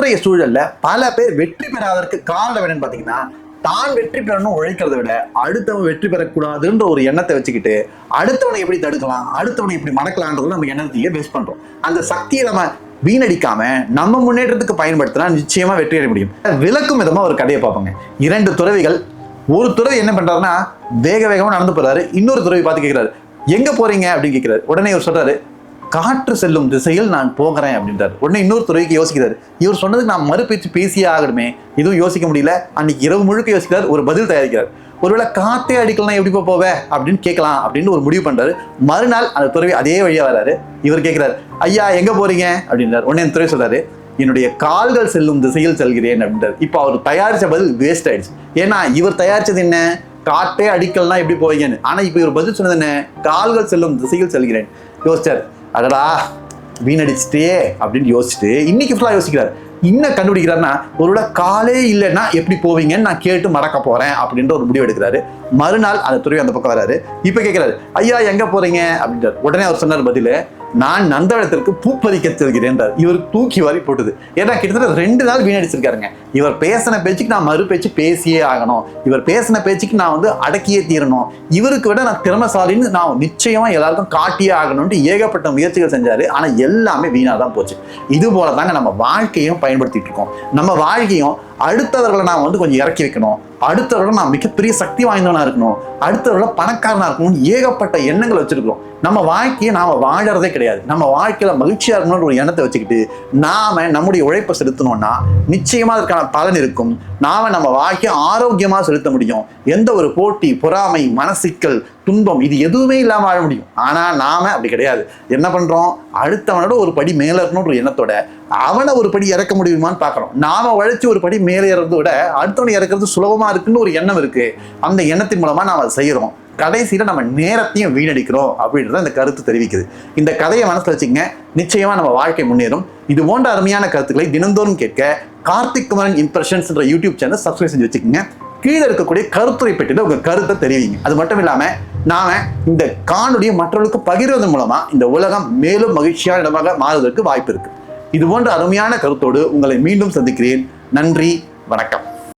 இன்றைய சூழல்ல பல பேர் வெற்றி பெறாததற்கு காரணம் என்னன்னு பாத்தீங்கன்னா தான் வெற்றி பெறணும் உழைக்கிறத விட அடுத்தவன் வெற்றி பெறக்கூடாதுன்ற ஒரு எண்ணத்தை வச்சுக்கிட்டு அடுத்தவனை எப்படி தடுக்கலாம் அடுத்தவனை எப்படி மணக்கலான்றது நம்ம எண்ணத்தையே வேஸ்ட் பண்றோம். அந்த சக்தியை நம்ம வீணடிக்காம நம்ம முன்னேற்றத்துக்கு பயன்படுத்தினா நிச்சயமா வெற்றி அடைய முடியும். விளக்கும் விதமா ஒரு கதையை பார்ப்போங்க. இரண்டு துறவிகள் ஒரு துறவி என்ன பண்றாருன்னா வேக வேகமா நடந்து போறாரு இன்னொரு துறவி பார்த்து கேட்கிறாரு எங்க போறீங்க? அப்படின்னு கேட்கிறாரு உடனே அவர் சொல்றாரு காற்று செல்லும் திசையில் நான் போகிறேன் அப்படின்றார். உடனே இன்னொரு துறைக்கு யோசிக்கிறார். இவர் சொன்னதுக்கு நான் மறுபேச்சு பேசியே ஆகணுமே. எதுவும் யோசிக்க முடியல. அன்னைக்கு இரவு முழுக்க யோசிக்கிறார். ஒரு பதில் தயாரிக்கிறார். ஒருவேளை காத்தே அடிக்கலாம் எப்படி போவே? அப்படின்னு கேட்கலாம் அப்படின்னு ஒரு முடிவு பண்றாரு. மறுநாள் அந்த துறவி அதே வழியா வராரு. இவர் கேட்குறாரு ஐயா எங்க போறீங்க? அப்படின்றார். உடனே அந்த துறை சொல்றாரு என்னுடைய கால்கள் செல்லும் திசையில் செல்கிறேன் அப்படின்றார். இப்போ அவர் தயாரிச்ச பதில் வேஸ்ட் ஆயிடுச்சு. ஏன்னா இவர் தயாரிச்சது என்ன? காட்டே அடிக்கல்னா எப்படி போவீங்கன்னு. ஆனா இப்போ இவர் பதில் சொன்னது என்ன? கால்கள் செல்லும் திசையில் செல்கிறேன். யோசிச்சார். அடடா வீணடிச்சிட்டே அப்படின்னு யோசிச்சுட்டு இன்னைக்கு ஃபுல்லாக யோசிக்கிறார். என்ன கண்டுபிடிக்கிறாருன்னா ஒருவேளை காலே இல்லைன்னா எப்படி போவீங்கன்னு நான் கேட்டு மடக்க போறேன் அப்படின்ற ஒரு முடிவு எடுக்கிறாரு. மறுநாள் அந்த துறவி அந்த பக்கம் வராரு. இப்போ கேட்கிறாரு ஐயா எங்க போறீங்க? அப்படின்றார். உடனே அவர் சொன்னார் பதில் நான் நந்தவனத்திற்கு பூப்பறிக்க செல்கிறேன்றார். இவர் தூக்கி வாரி போட்டுது. ஏன்னா கிட்டத்தட்ட ரெண்டு நாள் வீணடிச்சிருக்காருங்க. இவர் பேசின பேச்சுக்கு நான் மறு பேச்சு பேசியே ஆகணும். இவர் பேசின பேச்சுக்கு நான் வந்து அடக்கியே தீரணும். இவருக்கு விட நான் திறமசாலின்னு நான் நிச்சயமா எல்லாருக்கும் காட்டியே ஆகணும்னு ஏகப்பட்ட முயற்சிகள் செஞ்சாரு. ஆனா எல்லாமே வீணாக தான் போச்சு. இது போல தாங்க நம்ம வாழ்க்கையும் பயன்படுத்திட்டு இருக்கோம். நம்ம வாழ்க்கையும் அடுத்தவர்களை நான் வந்து கொஞ்சம் இறக்கி வைக்கணும். அடுத்தவர்களை நான் மிகப்பெரிய சக்தி வாய்ந்தவனாக இருக்கணும். அடுத்தவர்களை பணக்காரனாக இருக்கணும்னு ஏகப்பட்ட எண்ணங்கள் வச்சுருக்கிறோம். நம்ம வாழ்க்கையை நாம் வாழறதே கிடையாது. நம்ம வாழ்க்கையில் மகிழ்ச்சியாக இருக்கணும்னு ஒரு எண்ணத்தை வச்சுக்கிட்டு நாம் நம்முடைய உழைப்பை செலுத்தணும்னா நிச்சயமாக அதற்கான பலன் இருக்கும். நாம் நம்ம வாழ்க்கையை ஆரோக்கியமாக செலுத்த முடியும். எந்த ஒரு போட்டி பொறாமை மனசிக்கல் துன்பம் இது எதுவுமே இல்லாமல் வாழ முடியும். ஆனால் நாம் அப்படி கிடையாது. என்ன பண்ணுறோம் அடுத்தவனோட ஒரு படி மேலே இருக்கணும்ன்ற ஒரு எண்ணத்தோட அவனை ஒரு படி இறக்க முடியுமான்னு பார்க்குறோம். நாம உழைச்சி ஒரு படி மேலே இறந்து விட அடுத்தவனை இறக்குறது சுலபமா இருக்குன்னு ஒரு எண்ணம் இருக்கு. அந்த எண்ணத்தின் மூலமா நாம் அதை செய்யறோம். கடைசியில நம்ம நேரத்தையும் வீணடிக்கிறோம் அப்படின்றத இந்த கருத்து தெரிவிக்குது. இந்த கதையை மனசுல வச்சுங்க நிச்சயமா நம்ம வாழ்க்கை முன்னேறும். இது போன்ற அருமையான கருத்துக்களை தினந்தோறும் கேட்க கார்த்திக் குமரன் இம்ப்ரெஷன்ஸ்ன்ற யூடியூப் சேனல் சப்ஸ்கிரைப் செஞ்சு வச்சுக்கோங்க. கீழே இருக்கக்கூடிய கருத்துரை பெட்டியில் உங்க கருத்தை தெரிவிங்க. அது மட்டும் இல்லாம நாம இந்த காணொலியை மற்றவர்களுக்கு பகிர்வதன் மூலமா இந்த உலகம் மேலும் மகிழ்ச்சியான இடமாக மாறுவதற்கு வாய்ப்பு இருக்கு. இது போன்ற அருமையான கருத்தோடு உங்களை மீண்டும் சந்திக்கிறேன். நன்றி வணக்கம்.